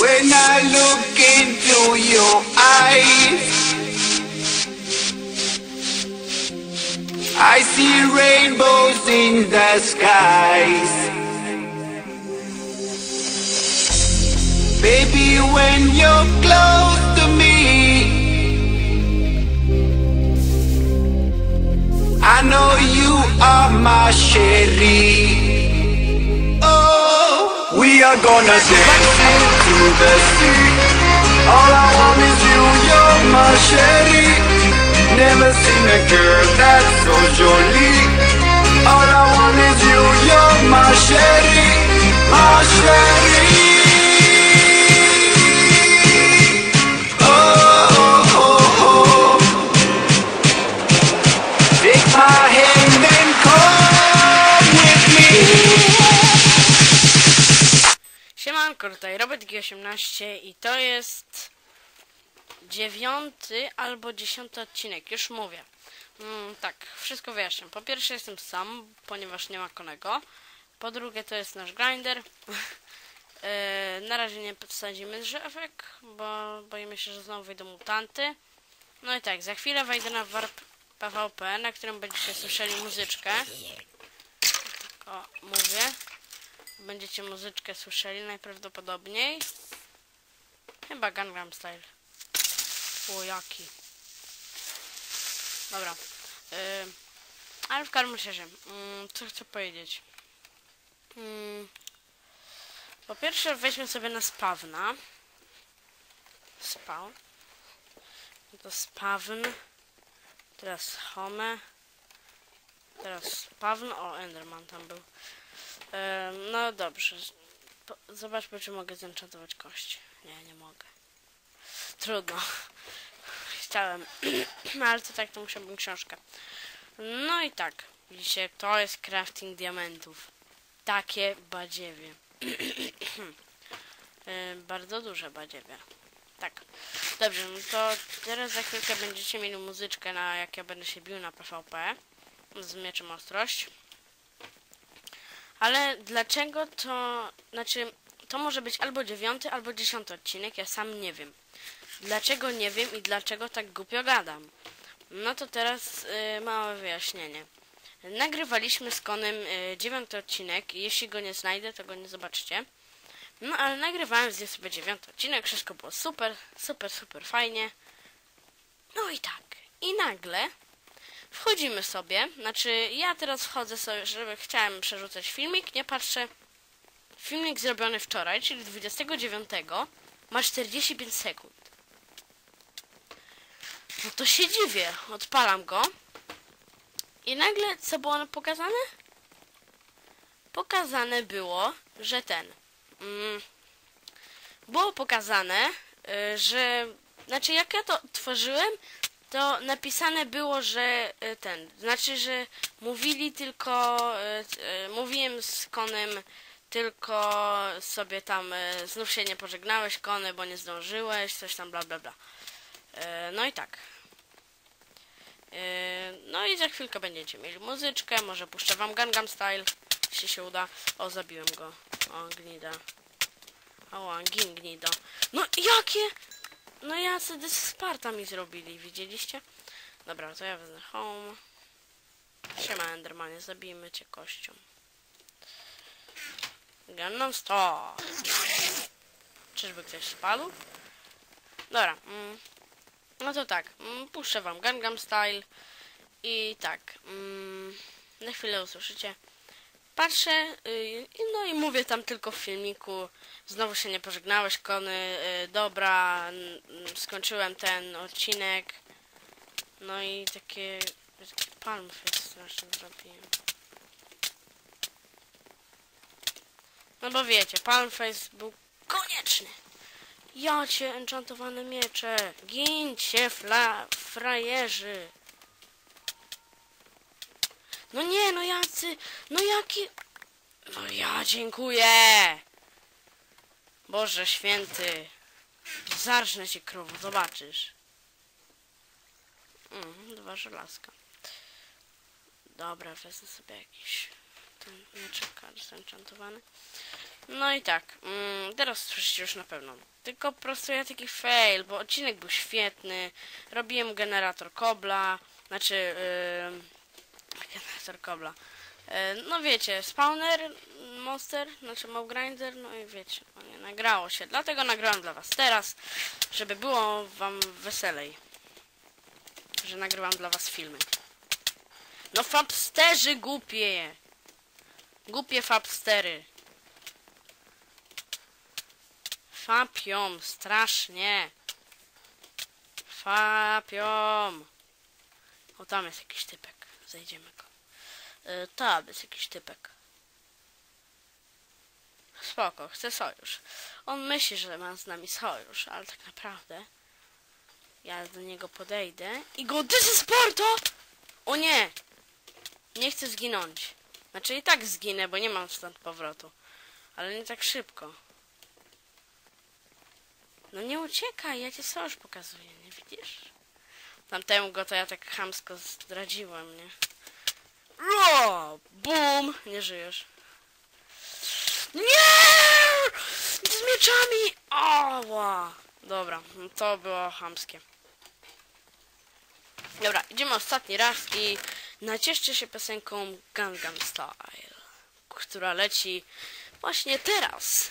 When I look into your eyes, I see rainbows in the skies. Baby, when you're close to me, I know you are my Sherry. We are gonna dance into the sea. All I want is you, you're my Sherry. Never seen a girl that's so jolly. All I want is you, you're my Sherry, my Sherry. Siemanko, tutaj Robert G18 i to jest dziewiąty albo dziesiąty odcinek, już mówię. Mm, tak, wszystko wyjaśniam. Po pierwsze jestem sam, ponieważ nie ma konego. Po drugie to jest nasz grinder. E, na razie nie podsadzimy drzewek, bo boimy się, że znowu wyjdą mutanty. No i tak, za chwilę wejdę na warp PvP, na którym będziecie słyszeli muzyczkę. O, mówię. Będziecie muzyczkę słyszeli najprawdopodobniej. Chyba Gangnam Style. O, jaki. Dobra. Ym, ale w każdym razie, ym, co chcę powiedzieć? Ym, po pierwsze weźmy sobie na spawna. Spawn. To spawn. Teraz home. Teraz spawn. O, Enderman tam był. No dobrze. Zobaczmy, czy mogę zenchantować kość. Nie, nie mogę. Trudno. Chciałem. ale to tak, to musiałbym książkę. No i tak. Widzicie, to jest crafting diamentów. Takie badziewie. Bardzo duże badziewie. Tak. Dobrze, no to teraz za chwilkę będziecie mieli muzyczkę, na jak ja będę się bił na PvP. Z mieczem ostrość. Ale dlaczego to, znaczy, to może być albo dziewiąty, albo dziesiąty odcinek, ja sam nie wiem. Dlaczego nie wiem i dlaczego tak głupio gadam? No to teraz y, małe wyjaśnienie. Nagrywaliśmy z Konem y, dziewiąty odcinek jeśli go nie znajdę, to go nie zobaczycie. No ale nagrywałem z nim sobie dziewiąty odcinek, wszystko było super, super, super fajnie. No i tak. I nagle wchodzimy sobie, znaczy ja teraz wchodzę sobie, żeby chciałem przerzucać filmik, nie patrzę. Filmik zrobiony wczoraj, czyli 29 ma 45 sekund. No to się dziwię, odpalam go. I nagle co było pokazane? Pokazane było, że ten. Mm, było pokazane, y, że. Znaczy, jak ja to tworzyłem, to napisane było, że y, ten, znaczy, że mówili tylko, y, y, mówiłem z Konem tylko sobie tam, znów się nie pożegnałeś Kony, bo nie zdążyłeś, coś tam bla bla bla. No i tak. No i za chwilkę będziecie mieli muzyczkę, może puszczę wam Gangnam Style, jeśli się uda. O, zabiłem go. O, gnida. Gin gnida. No jakie? No ja sobie Sparta mi zrobili, widzieliście? Dobra, to ja wezmę home. Siema Endermanie, zabijmy cię kością. Gangnam Style. Czyżby ktoś spadł? Dobra. Mm. No to tak, mm, puszczę wam Gangnam Style i tak, mm, na chwilę usłyszycie. Patrzę, y, no i mówię tam tylko w filmiku, znowu się nie pożegnałeś, Kony, y, dobra, skończyłem ten odcinek. No i takie, takie palm face strasznie zrobiłem. No bo wiecie, palm face był konieczny. Ja cię, enchantowane miecze! Gincie, fla, frajerzy! No nie, no jacy... No jaki... No ja dziękuję! Boże święty! Zarżnę cię krowo, zobaczysz. Mm, dwa żelazka. Dobra, wezmę sobie jakiś ten mieczek enchantowany. No i tak, mm, teraz słyszycie już na pewno. Tylko po prostu ja taki fail, bo odcinek był świetny. Robiłem generator kobla, znaczy yy, generator kobla. Yy, no wiecie, spawner, monster, znaczy mob grinder, no i wiecie, no nie nagrało się. Dlatego nagrałem dla was teraz, żeby było wam weselej. Że nagrywam dla was filmy. No fabsterzy głupie! Głupie fabstery. Fapią, strasznie. Fapią. O, tam jest jakiś typek. Zejdziemy go. Y, tam jest jakiś typek. Spoko, chce sojusz. On myśli, że ma z nami sojusz, ale tak naprawdę ja do niego podejdę i go dysesporto! O nie! Nie chcę zginąć. Znaczy i tak zginę, bo nie mam stąd powrotu. Ale nie tak szybko. No nie uciekaj, ja ci sojusz pokazuję, nie widzisz? Tamtemu go to ja tak chamsko zdradziłem, nie? Ro! Bum! Nie żyjesz. Nie! Z mieczami! Oła! Dobra, no to było chamskie. Dobra, idziemy ostatni raz i nacieszcie się piosenką Gangnam Style, która leci właśnie teraz.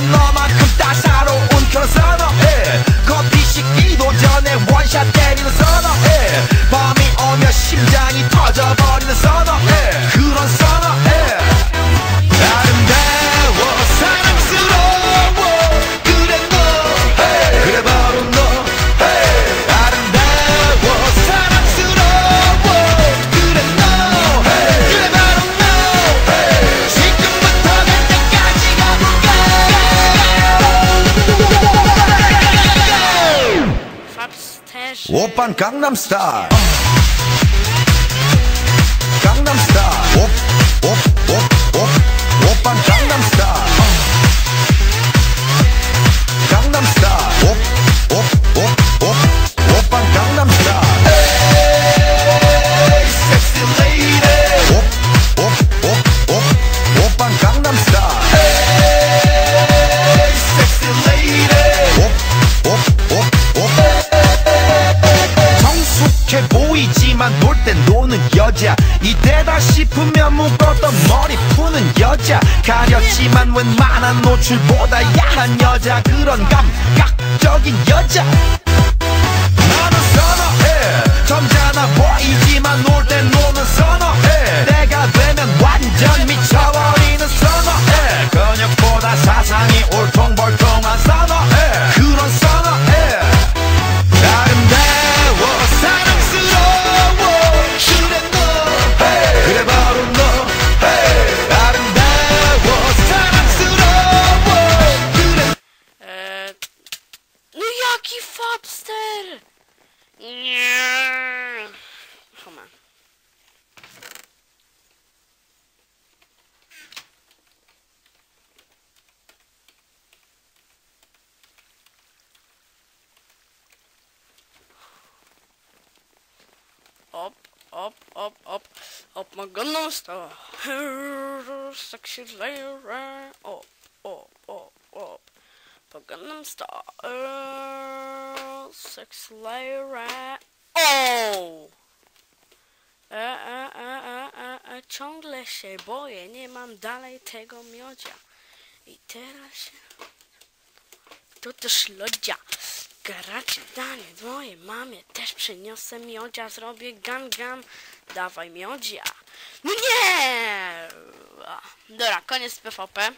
너는 너만큼 따사로운 그런 선어해 커피 식기도 전에 원샷 때리는 선어해 밤이 오면 심장이 터져버리는 선어해 그런 오빤 강남스타일 강남스타일 옵옵옵옵 오빤 강남스타일 강남스타일 감각적인 여자. 나는 선어해. 점잖아 보이지만 jaki Fabster? Nie. Homa. Op, op, op, op. Op mijn Gangnam Style. Sexy lady. På Gangnam Style. Sexy lady. O! E, e, e, e, e, e, ciągle się boję, nie mam dalej tego miodzia. I teraz. To też lodzia. Garacie danie mojej mamie też przyniosę miodzia, zrobię gangam. Dawaj miodzia. No nie! Dobra, koniec PvP.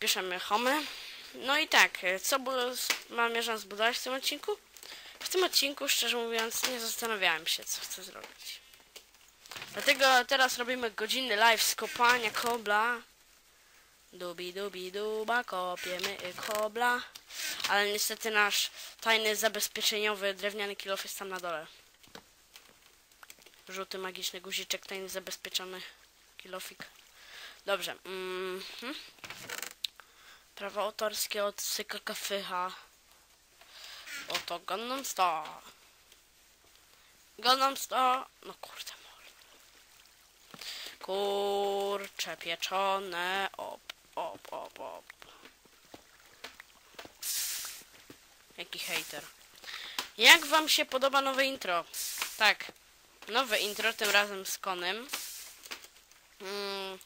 Piszemy home. No i tak, e, co było, zamierzam zbudować w tym odcinku? W tym odcinku, szczerze mówiąc, nie zastanawiałem się, co chcę zrobić. Dlatego teraz robimy godzinny live z kopania kobla. Dubi, dubi, duba, kopiemy kobla. Ale niestety nasz tajny zabezpieczeniowy drewniany kilof jest tam na dole. Żółty magiczny guziczek, tajny zabezpieczony kilofik. Dobrze. Mhm. Prawa autorskie od Syka Kafycha. Oto Gangnam Star. Gangnam Star. No kurde mol. Kurcze pieczone. Op, op, op, op. Jaki hater. Jak wam się podoba nowe intro? Tak. Nowe intro, tym razem z Konem. Mm,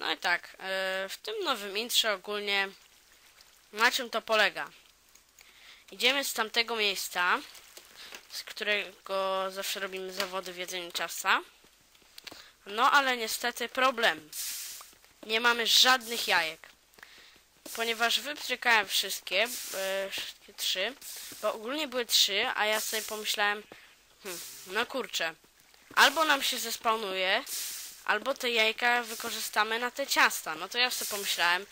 no i tak, e, w tym nowym intrze ogólnie na czym to polega? Idziemy z tamtego miejsca, z którego zawsze robimy zawody w jedzeniu ciasta. No ale niestety problem. Nie mamy żadnych jajek. Ponieważ wypstrykałem wszystkie, e, wszystkie trzy, bo ogólnie były trzy, a ja sobie pomyślałem, hmm, no kurczę, albo nam się zespawnuje, albo te jajka wykorzystamy na te ciasta. No to ja sobie pomyślałem,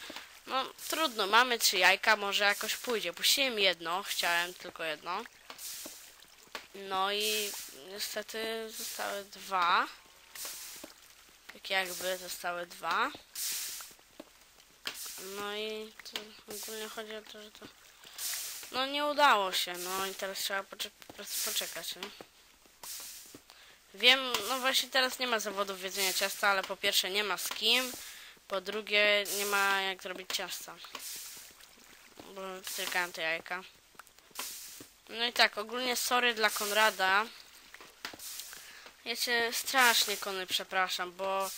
no trudno, mamy trzy jajka, może jakoś pójdzie. Puściłem jedno, chciałem tylko jedno. No i niestety zostały dwa. Tak jakby zostały dwa. No i to ogólnie chodzi o to, że to... No nie udało się, no i teraz trzeba poczek po prostu poczekać, nie? Wiem, no właśnie teraz nie ma zawodów jedzenia ciasta, ale po pierwsze nie ma z kim, po drugie nie ma jak zrobić ciasta. Bo wtykałem te jajka. No i tak, ogólnie sorry dla Konrada. Ja cię strasznie, Kony, przepraszam, bo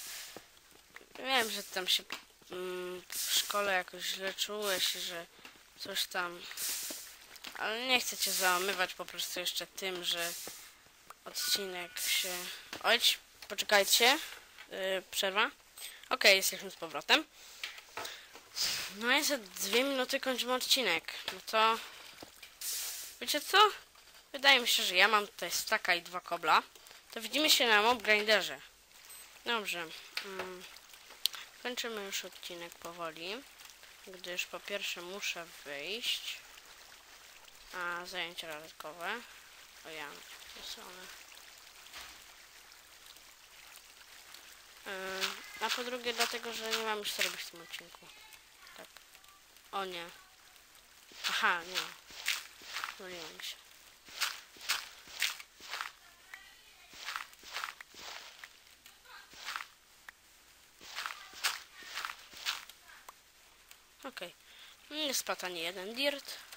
wiem, że tam się mm, w szkole jakoś źle czułeś, że coś tam... Ale nie chcę cię załamywać po prostu jeszcze tym, że odcinek się... Ojcz, poczekajcie. Yy, przerwa. Okej, jesteśmy z powrotem. No i za dwie minuty kończymy odcinek. No to... Wiecie co? Wydaje mi się, że ja mam tutaj staka i dwa kobla. To widzimy się na mob grinderze. Dobrze. Mm. Kończymy już odcinek powoli. Gdyż po pierwsze muszę wyjść. A zajęcia dodatkowe. O ja, to są one. Yy, a po drugie dlatego, że nie mam już co robić w tym odcinku. Tak. O nie. Aha, nie. Myliłem się. Okej. Okay. Nie spadł ani jeden dirt.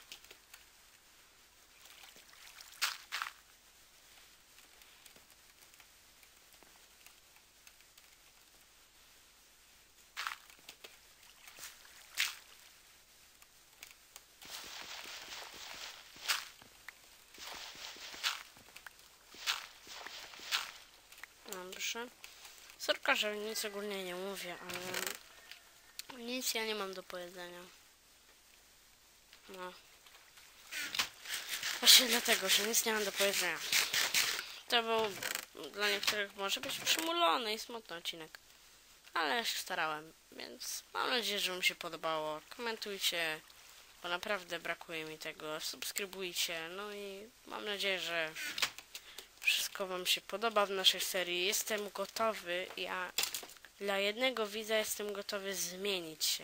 Dobrze. Sorka, że nic ogólnie nie mówię, ale nic ja nie mam do powiedzenia. No. Właśnie dlatego, że nic nie mam do powiedzenia. To był dla niektórych może być przymulony i smutny odcinek. Ale ja się starałem, więc mam nadzieję, że wam się podobało. Komentujcie, bo naprawdę brakuje mi tego. Subskrybujcie, no i mam nadzieję, że wszystko Wam się podoba w naszej serii. Jestem gotowy, ja dla jednego widza jestem gotowy zmienić się.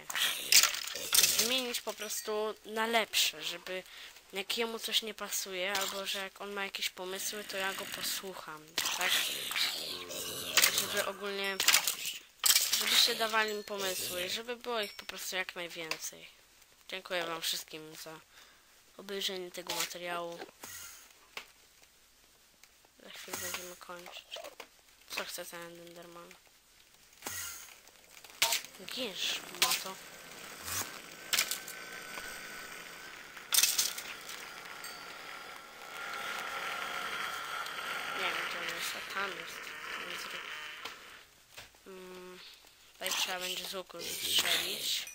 Zmienić po prostu na lepsze, żeby jak jemu coś nie pasuje, albo że jak on ma jakieś pomysły, to ja go posłucham, tak? Żeby ogólnie, żebyście dawali mi pomysły, żeby było ich po prostu jak najwięcej. Dziękuję Wam wszystkim za obejrzenie tego materiału. Za chwilę będziemy kończyć. Co chce ten Enderman? Gierz, ma to. Nie wiem, gdzie on jest, a tam jest. Tam jest. Mm, tutaj trzeba będzie z łuku strzelić.